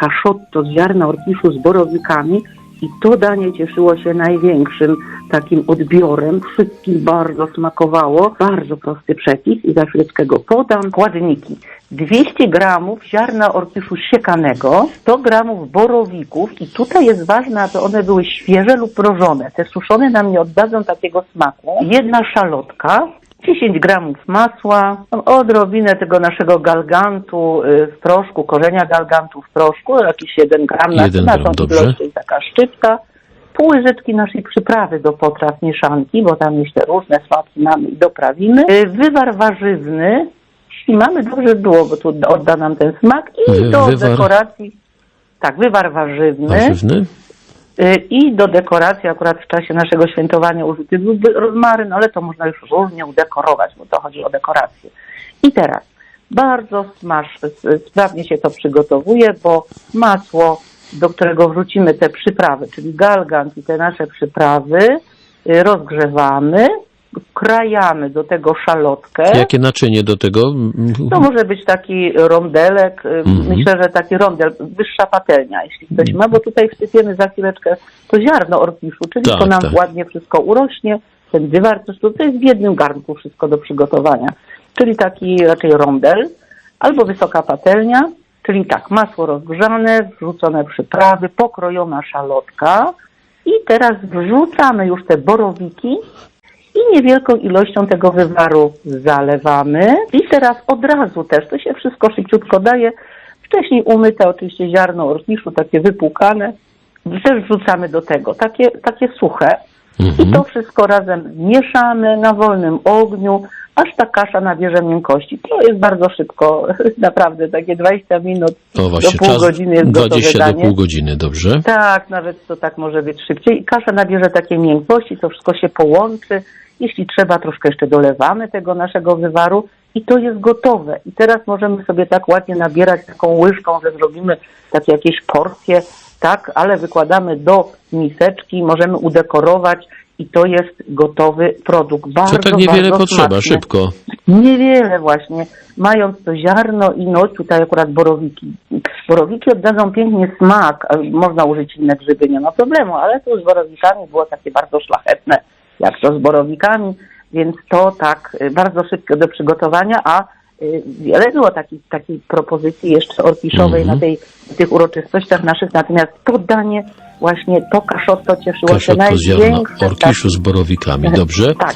kaszotto z ziarna orkiszu z borowikami i to danie cieszyło się największym takim odbiorem. Wszystkim bardzo smakowało. Bardzo prosty przepis i za chwileczkę go podam. Składniki. 200 gramów ziarna orkiszu siekanego, 100 gramów borowików i tutaj jest ważne, aby one były świeże lub mrożone. Te suszone nam nie oddadzą takiego smaku. Jedna szalotka, 10 gramów masła, odrobinę tego naszego galgantu y, w proszku, korzenia galgantu w proszku, jakiś 1 gram na, Jeden na gram, tą ilość, taka szczypta, pół łyżeczki naszej przyprawy do potraw mieszanki, bo tam jeszcze różne smaki mamy i doprawimy. Y, Wywar warzywny, jeśli mamy, dobrze było, bo tu odda nam ten smak i do wywar- dekoracji, tak, wywar warzywny. Warzywny? Y, I do dekoracji akurat w czasie naszego świętowania użyty byłby rozmaryn, ale to można już różnie udekorować, bo to chodzi o dekorację. I teraz bardzo smaż, sprawnie się to przygotowuje, bo masło, do którego wrzucimy te przyprawy, czyli galgant i te nasze przyprawy, y, rozgrzewamy, krajamy do tego szalotkę. Jakie naczynie do tego? To może być taki rondelek, y, Mhm. myślę, że taki rondel, wyższa patelnia, jeśli ktoś ma, bo tutaj wsypiemy za chwileczkę to ziarno orkiszu, czyli Tak, to nam tak. ładnie wszystko urośnie, ten wywar, to, jest w jednym garnku wszystko do przygotowania, czyli taki raczej rondel, albo wysoka patelnia, czyli tak, masło rozgrzane, wrzucone przyprawy, pokrojona szalotka i teraz wrzucamy już te borowiki niewielką ilością tego wywaru zalewamy. I teraz od razu też, to się wszystko szybciutko daje. Wcześniej umyte oczywiście ziarno orkiszu, takie wypłukane, też wrzucamy do tego, takie, takie suche. I Mhm. to wszystko razem mieszamy na wolnym ogniu, aż ta kasza nabierze miękkości. To jest bardzo szybko, naprawdę takie 20 minut właśnie, do pół godziny jest gotowe 20 do danie. pół godziny, dobrze? Tak, nawet to tak może być szybciej. Kasza nabierze takiej miękkości, to wszystko się połączy. Jeśli trzeba, troszkę jeszcze dolewamy tego naszego wywaru i to jest gotowe. I teraz możemy sobie tak ładnie nabierać taką łyżką, że zrobimy takie jakieś porcje, tak, ale wykładamy do miseczki, możemy udekorować i to jest gotowy produkt. Bardzo, Co tak niewiele potrzeba, smaczny. szybko. Niewiele właśnie, mając to ziarno i no tutaj akurat borowiki. Borowiki oddadzą pięknie smak, można użyć inne grzyby, nie ma problemu, ale to z borowikami było takie bardzo szlachetne, jak to z borowikami, więc to tak y, bardzo szybko do przygotowania, a y, wiele było takich, takich propozycji jeszcze orkiszowej Mhm. na tej, tych uroczystościach naszych, natomiast to danie, właśnie to kaszotto cieszyło się Kaszotto ziarna największym orkiszu z borowikami, dobrze? tak,